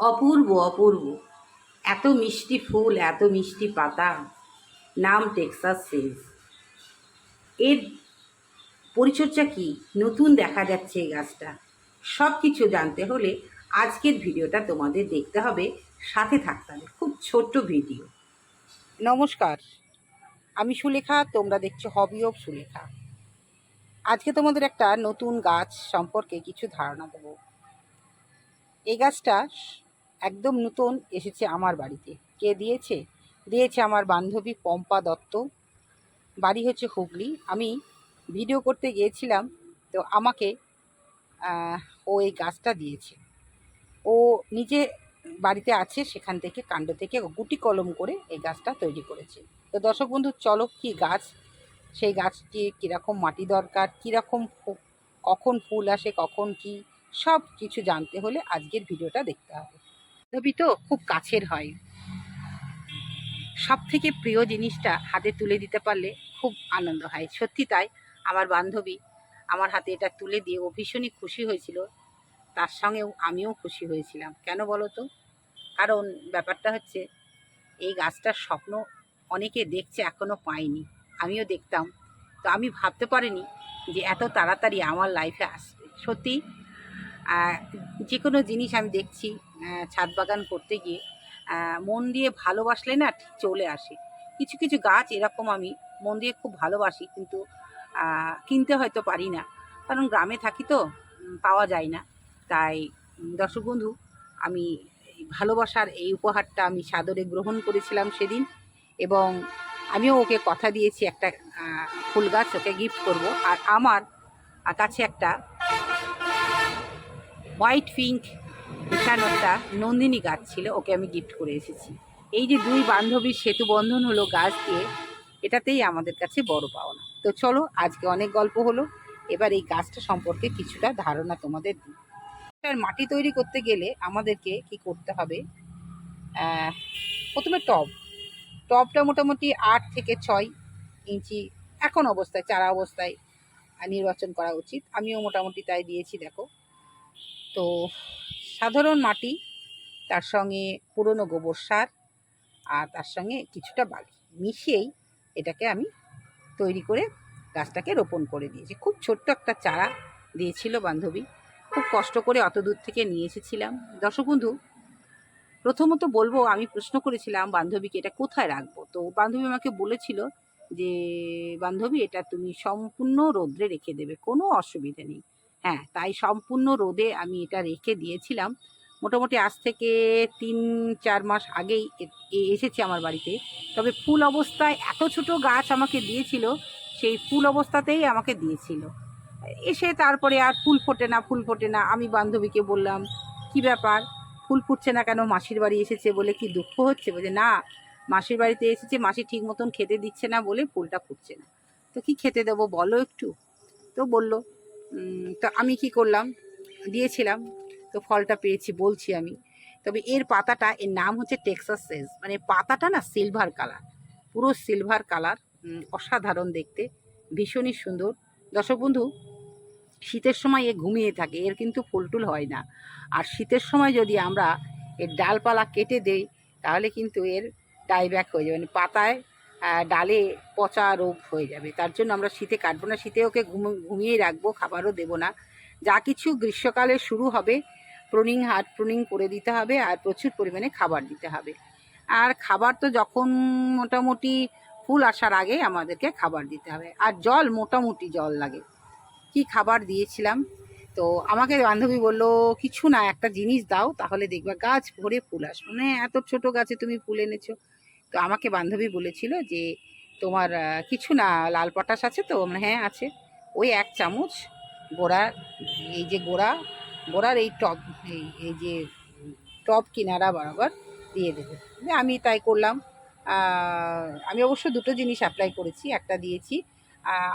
অপূর্ব অপূর্ব। এত মিষ্টি ফুল, এত মিষ্টি পাতা। নাম টেক্সাস সিজ এর পরিচর্যা কি? নতুন দেখা যাচ্ছে এই গাছটা। সব কিছু জানতে হলে আজকের ভিডিওটা তোমাদের দেখতে হবে। সাথে থাকতে হবে। খুব ছোট্ট ভিডিও। নমস্কার। আমি সুলেখা, তোমরা দেখছ হবি অফ সুলেখা। আজকে তোমাদের একটা নতুন গাছ সম্পর্কে কিছু ধারণা দেবো। এই গাছটা একদম নতুন এসেছে আমার বাড়িতে। কে দিয়েছে? দিয়েছে আমার বান্ধবী পম্পা দত্ত। বাড়ি হচ্ছে হুগলি। আমি ভিডিও করতে গিয়েছিলাম, তো আমাকে ও এই গাছটা দিয়েছে। ও নিজে বাড়িতে আছে, সেখান থেকে, কাণ্ড থেকে গুটি কলম করে এই গাছটা তৈরি করেছে। তো দর্শক বন্ধু, চলো কি গাছ? সেই গাছটি কীরকম মাটি দরকার? কীরকম কখন ফুল আসে, কখন কি? সব কিছু জানতে হলে আজকের ভিডিওটা দেখতে হবে। তবে তো খুব কাছের হয়। সব থেকে প্রিয় জিনিসটা হাতে তুলে দিতে পারলে খুব আনন্দ হয়। সত্যি তাই, আমার বান্ধবী আমার হাতে এটা তুলে দিয়ে ও ভীষণই খুশি হয়েছিল। তার সঙ্গেও আমিও খুশি হয়েছিলাম। কেন বলো তো? কারণ ব্যাপারটা হচ্ছে, এই গাছটার স্বপ্ন অনেকে দেখছে এখনও পায়নি। আমিও দেখতাম। তো আমি ভাবতে পারিনি যে এত তাড়াতাড়ি আমার লাইফে আসবে। সত্যি যে কোনো জিনিস আমি দেখছি ছাদ বাগান করতে গিয়ে মন দিয়ে ভালোবাসলে না ঠিক চলে আসে। কিছু কিছু গাছ এরকম আমি মন দিয়ে খুব ভালোবাসি কিন্তু কিনতে হয়তো পারি না। কারণ গ্রামে থাকি তো পাওয়া যায় না। তাই দর্শক বন্ধু, আমি ভালোবাসার এই উপহারটা আমি সাদরে গ্রহণ করেছিলাম সেদিন এবং আমিও ওকে কথা দিয়েছি একটা ফুল গাছ ওকে গিফট করব। আর আমার কাছে একটা হোয়াইট পিঙ্ক একটা নন্দিনী গাছ ছিল, ওকে আমি গিফট করে এসেছি। এই যে দুই বান্ধবীর সেতু বন্ধন হলো গাছ দিয়ে, এটাতেই আমাদের কাছে বড় পাওনা। তো চলো, আজকে অনেক গল্প হলো, এবার এই গাছটা সম্পর্কে কিছুটা ধারণা তোমাদের দিই। মাটি তৈরি করতে গেলে আমাদেরকে কি করতে হবে? প্রথমে টব। টবটা মোটামুটি আট থেকে ছয় ইঞ্চি এখন অবস্থায়, চারা অবস্থায় নির্বাচন করা উচিত। আমিও মোটামুটি তাই দিয়েছি, দেখো। তো সাধারণ মাটি, তার সঙ্গে পুরনো গোবর সার আর তার সঙ্গে কিছুটা বালি মিশিয়েই এটাকে আমি তৈরি করে গাছটাকে রোপণ করে দিয়েছি। খুব ছোট্ট একটা চারা দিয়েছিল বান্ধবী। খুব কষ্ট করে অত দূর থেকে নিয়ে এসেছিলাম। দর্শক বন্ধু, প্রথমত বলব, আমি প্রশ্ন করেছিলাম বান্ধবীকে, এটা কোথায় রাখব? তো বান্ধবী আমাকে বলেছিল যে, বান্ধবী, এটা তুমি সম্পূর্ণ রোদ্রে রেখে দেবে, কোনো অসুবিধা নেই। হ্যাঁ তাই সম্পূর্ণ রোদে আমি এটা রেখে দিয়েছিলাম। মোটামুটি আজ থেকে তিন, চার মাস আগেই এসেছে আমার বাড়িতে। তবে ফুল অবস্থায় এত ছোট গাছ আমাকে দিয়েছিল, সেই ফুল অবস্থাতেই আমাকে দিয়েছিল। এসে তারপরে আর ফুল ফোটে না, ফুল ফোটে না। আমি বান্ধবীকে বললাম, কি ব্যাপার? ফুল ফুটছে না কেন? মাসির বাড়ি এসেছে বলে কি দুঃখ হচ্ছে? বলে না, মাসির বাড়িতে এসেছে, মাসি ঠিক মতন খেতে দিচ্ছে না বলে ফুলটা ফুটছে না। তো কি খেতে দেবো বলো একটু? তো বলল তো আমি কি করলাম? দিয়েছিলাম, তো ফলটা পেয়েছি বলছি আমি। তবে এর পাতাটা, এর নাম হচ্ছে টেক্সাস সেজ মানে পাতাটা না সিলভার কালার। পুরো সিলভার কালার অসাধারণ দেখতে। ভীষণই সুন্দর। দর্শক বন্ধু, শীতের সময় এ ঘুমিয়ে থাকে, এর কিন্তু ফুলটুল হয় না। আর শীতের সময় যদি আমরা এর ডালপালা কেটে দেই, তাহলে কিন্তু এর ডাইব্যাক হয়ে যাবে। মানে পাতায় ডালে পচা রোগ হয়ে যাবে। তার জন্য আমরা শীতে কাটবো না। শীতে ওকে ঘুম- ঘুমিয়ে রাখব, খাবারও দেবো না। যা কিছু গ্রীষ্মকালে শুরু হবে প্রুনিং হার্ট প্রুনিং করে দিতে হবে আর প্রচুর পরিমাণে খাবার দিতে হবে। আর খাবার তো যখন মোটামুটি ফুল আসার আগে আমাদেরকে খাবার দিতে হবে। আর জল, মোটামুটি জল লাগে। কি খাবার দিয়েছিলাম? তো আমাকে বান্ধবী বলল, কিছু না, একটা জিনিস দাও, তাহলে দেখবা গাছ ভরে ফুল আসবে। মানে এত ছোট গাছে তুমি ফুল এনেছো। তো আমাকে বান্ধবী বলেছিল যে, তোমার কিছু না, লাল পটাশ আছে তো? হ্যাঁ আছে। ওই এক চামচ গোড়ার, এই যে গোড়া, গোড়ার এই টপ এই যে টপ কিনারা বরাবর দিয়ে দেবে। আমি তাই করলাম। আমি অবশ্য দুটো জিনিস অ্যাপ্লাই করেছি। একটা দিয়েছি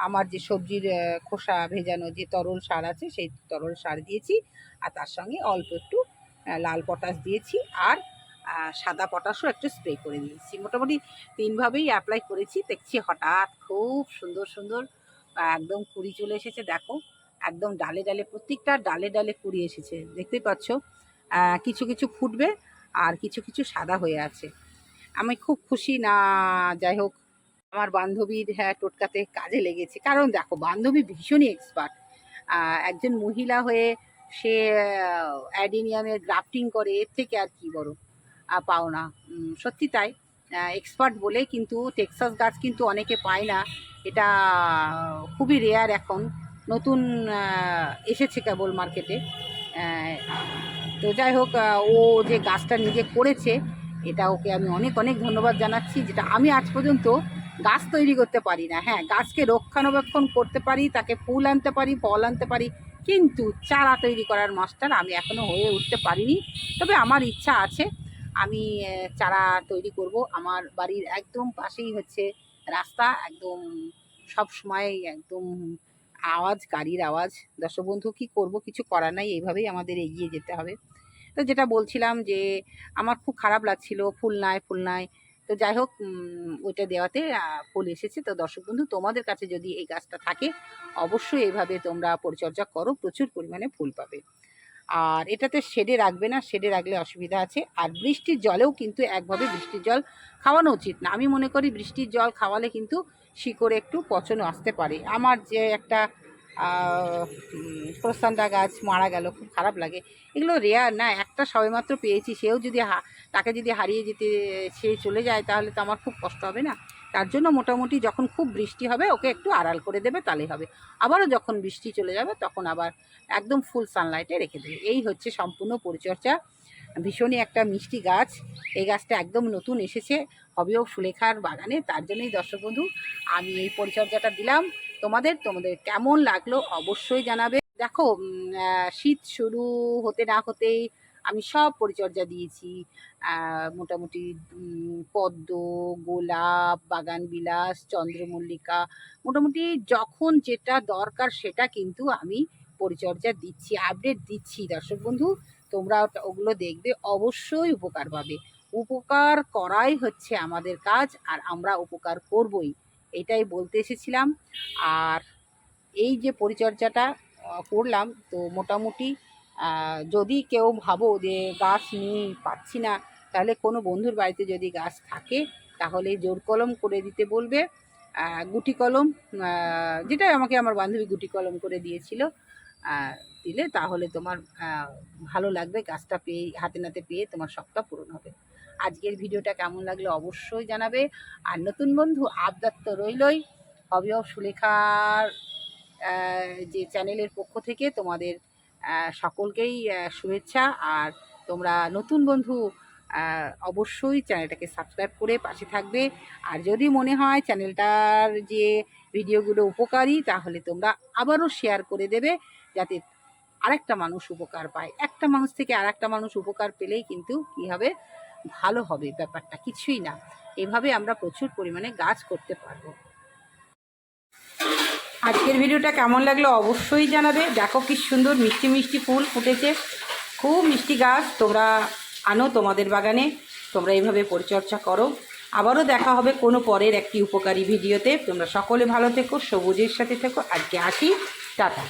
আমার যে সবজির খোসা ভেজানো যে তরল সার আছে, সেই তরল সার দিয়েছি। আর তার সঙ্গে অল্প একটু লাল পটাশ দিয়েছি। আর সাদা পটাশও একটু স্প্রে করে দিয়েছি। মোটামুটি তিনভাবেই অ্যাপ্লাই করেছি। দেখছি হঠাৎ খুব সুন্দর সুন্দর একদম কুড়ি চলে এসেছে, দেখো। একদম ডালে ডালে, প্রত্যেকটা ডালে ডালে কুড়ি এসেছে। দেখতেই পাচ্ছ কিছু কিছু ফুটবে আর কিছু কিছু সাদা হয়ে আছে। আমি খুব খুশি না, যাই হোক, আমার বান্ধবীর হ্যাঁ টোটকাতে কাজে লেগেছে। কারণ দেখো, বান্ধবী ভীষণই এক্সপার্ট একজন মহিলা হয়ে সে অ্যাডিনিয়ামের গ্রাফটিং করে, এর থেকে আর কি বড়? পাও না। সত্যি তাই। এক্সপার্ট বলে কিন্তু টেক্সাস গাছ কিন্তু অনেকে পায় না। এটা খুবই রেয়ার এখন। নতুন এসেছে কেবল মার্কেটে তো যাই হোক ও যে গাছটা নিজে করেছে, এটা ওকে আমি অনেক অনেক ধন্যবাদ জানাচ্ছি, যেটা আমি আজ পর্যন্ত গাছ তৈরি করতে পারি না। হ্যাঁ গাছকে রক্ষণাবেক্ষণ করতে পারি, তাকে ফুল আনতে পারি, ফল আনতে পারি, কিন্তু চারা তৈরি করার মাস্টার আমি এখনও হয়ে উঠতে পারিনি। তবে আমার ইচ্ছা আছে আমি চারা তৈরি করব। আমার বাড়ির একদম পাশেই হচ্ছে রাস্তা, একদম সব সময় একদম আওয়াজ, গাড়ির আওয়াজ। দর্শক বন্ধু কী করব? কিছু করার নাই, এইভাবেই আমাদের এগিয়ে যেতে হবে। তো যেটা বলছিলাম যে, আমার খুব খারাপ লাগছিল, ফুল নাই ফুল নাই। তো যাই হোক ওইটা দেওয়াতে ফুল এসেছে। তো দর্শক বন্ধু তোমাদের কাছে যদি এই গাছটা থাকে, অবশ্যই এইভাবে তোমরা পরিচর্যা করো, প্রচুর পরিমাণে ফুল পাবে। আর এটাতে শেডে রাখবে না, শেডে রাখলে অসুবিধা আছে। আর বৃষ্টির জলেও কিন্তু একভাবে বৃষ্টির জল খাওয়ানো উচিত না। আমি মনে করি বৃষ্টির জল খাওয়ালে কিন্তু শিকড়ে একটু পচন আসতে পারে। আমার যে একটা প্রস্তানটা গাছ মারা গেল, খুব খারাপ লাগে। এগুলো রেয়ার না, একটা সবেমাত্র পেয়েছি, সেও যদি তাকে যদি হারিয়ে যেতে, সে চলে যায়, তাহলে তো আমার খুব কষ্ট হবে না? তার জন্য মোটামুটি যখন খুব বৃষ্টি হবে, ওকে একটু আড়াল করে দেবে, তাহলেই হবে। আবারও যখন বৃষ্টি চলে যাবে, তখন আবার একদম ফুল সানলাইটে রেখে দেবে। এই হচ্ছে সম্পূর্ণ পরিচর্যা। ভীষণই একটা মিষ্টি গাছ। এই গাছটা একদম নতুন এসেছে, হবেও সুলেখার বাগানে। তার জন্যই দর্শক বন্ধু, আমি এই পরিচর্যাটা দিলাম। তোমাদের তোমাদের কেমন লাগল অবশ্যই জানাবে। দেখো শীত শুরু হতে না হতেই আমি সব পরিচর্যা দিয়েছি। মোটামুটি পদ্ম, গোলাপ বাগান বিলাস চন্দ্রমল্লিকা, মোটামুটি যখন যেটা দরকার সেটা কিন্তু আমি পরিচর্যা দিচ্ছি আপডেট দিচ্ছি। দর্শক বন্ধু, তোমরা ওগুলো দেখবে, অবশ্যই উপকার পাবে। উপকার করাই হচ্ছে আমাদের কাজ আর আমরা উপকার করবই, এটাই বলতে এসেছিলাম। আর এই যে পরিচর্যাটা করলাম, তো মোটামুটি যদি কেউ ভাবো যে গাছ নেই, পাচ্ছি না, তাহলে কোনো বন্ধুর বাড়িতে যদি গাছ থাকে, তাহলে জোর কলম করে দিতে বলবে। গুটি কলম যেটা আমাকে আমার বান্ধবী গুটি কলম করে দিয়েছিল দিলে তাহলে তোমার ভালো লাগবে, গাছটা পেয়ে, হাতে নাতে পেয়ে তোমার শখটা পূরণ হবে। আজকের ভিডিওটা কেমন লাগল অবশ্যই জানাবে। আর নতুন বন্ধু আবদার তো রইলই। হবেও সুলেখার যে চ্যানেলের পক্ষ থেকে তোমাদের সকলকেই শুভেচ্ছা। আর তোমরা নতুন বন্ধু অবশ্যই চ্যানেলটাকে সাবস্ক্রাইব করে পাশে থাকবে। আর যদি মনে হয় চ্যানেলটার যে ভিডিওগুলো উপকারী, তাহলে তোমরা আবারও শেয়ার করে দেবে, যাতে আরেকটা মানুষ উপকার পায়। একটা মানুষ থেকে আরেকটা মানুষ উপকার পেলেই কিন্তু কী হবে? ভালো হবে ব্যাপারটা। কিছুই না। এভাবে আমরা প্রচুর পরিমাণে গাছ করতে পারব। আজকের ভিডিওটা কেমন লাগল অবশ্যই জানাবে। দেখো কি সুন্দর মিষ্টি মিষ্টি ফুল ফুটেছে। খুব মিষ্টি গাছ। তোমরা আনো তোমাদের বাগানে। তোমরা এইভাবে পরিচর্যা করো। আবারও দেখা হবে কোনো পরের একটি উপকারী ভিডিওতে। তোমরা সকলে ভালো থেকো, সবুজের সাথে থেকো। আজকে আসি। টাটা।